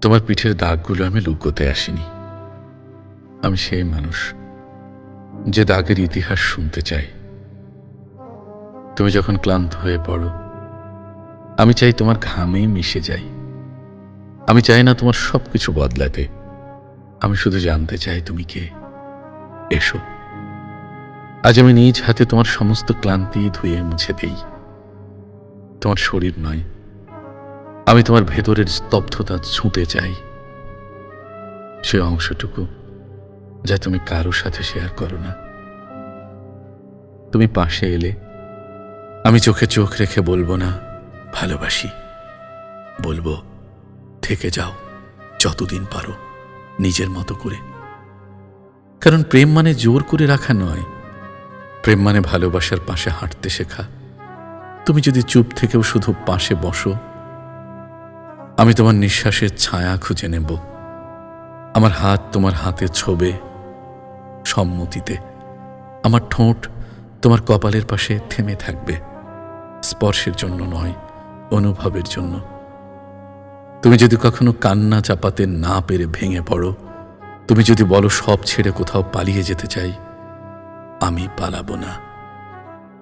তোমার পিঠের দাগগুলো আমি লুকোতে আসিনি। আমি সেই মানুষ যে দাগের ইতিহাস শুনতে চাই তুমি যখন ক্লান্ত হয়ে পড়ো, আমি চাই তোমার ঘামেই মিশে যাই। আমি চাই না তোমার সব কিছু বদলাতে। আমি শুধু জানতে চাই তুমি কে। এসো। আজ আমি নিজ হাতে তোমার সমস্ত ক্লান্তি ধুয়ে মুছে দেই। তোমার শরীর নয় আমি তোমার ভেতরের স্তব্ধতা ছুঁতে চাই। সে অংশটুকু যা তুমি কারোর সাথে শেয়ার করো না। তুমি পাশে এলে আমি চোখে চোখ রেখে বলব না, ভালোবাসি। বলব, থেকে যাও, যতদিন পারো, নিজের মতো করে। কারণ প্রেম মানে জোর করে রাখা নয়। প্রেম মানে ভালোবাসার পাশে হাঁটতে শেখা। তুমি যদি চুপ থেকেও শুধু পাশে বসো আমি তোমার নিঃশ্বাসের ছায়া খুঁজে নেব। আমার হাত তোমার হাতে ছবে সম্মতিতে। আমার ঠোঁট তোমার কপালের পাশে থেমে থাকবে। স্পর্শের জন্য নয়, অনুভবের জন্য। তুমি যদি কখনো কান্না চাপাতে না পেরে ভেঙে পড়ো, তুমি যদি বলো সব ছেড়ে কোথাও পালিয়ে যেতে চাই, আমি পালাবো না।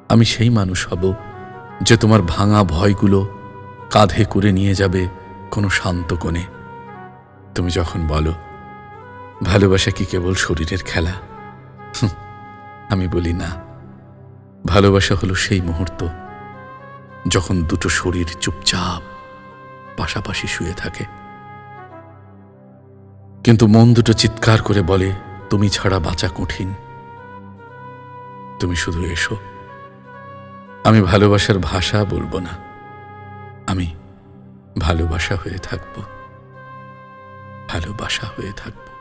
আমি সেই মানুষ হব যে তোমার ভাঙা ভয়গুলো কাঁধে করে নিয়ে যাবে কোনো শান্ত কোণে। তুমি যখন বলো, ভালোবাসা কি কেবল শরীরের খেলা? আমি বলি না। ভালোবাসা হলো সেই মুহূর্ত যখন দুটো শরীর চুপচাপ পাশাপাশি শুয়ে থাকে। কিন্তু মন দুটো চিৎকার করে বলে, তুমি ছাড়া বাঁচা কঠিন। তুমি শুধু এসো। আমি ভালোবাসার ভাষা বলব না। আমি ভালোবাসা হয়ে থাকব। ভালোবাসা হয়ে থাকব।